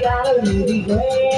gotta leave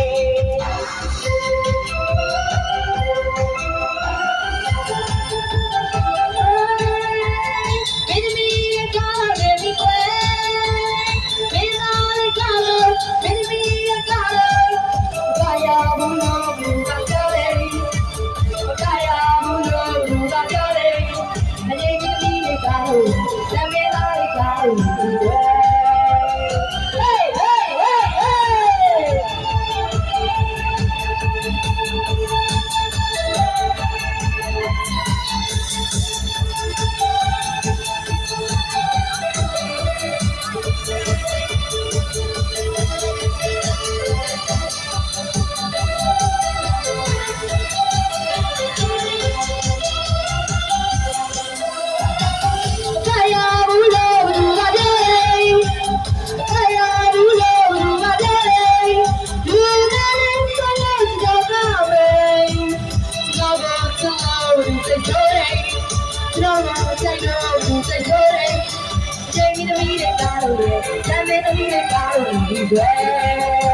တော့ကြိုက်တော့ဘူးစိတ်ဆိုးတယ်ချိန်ပြီးသမီးတွေကားလို့လေတမ်းမဲသမီးတွေကားလို့ဒီွယ်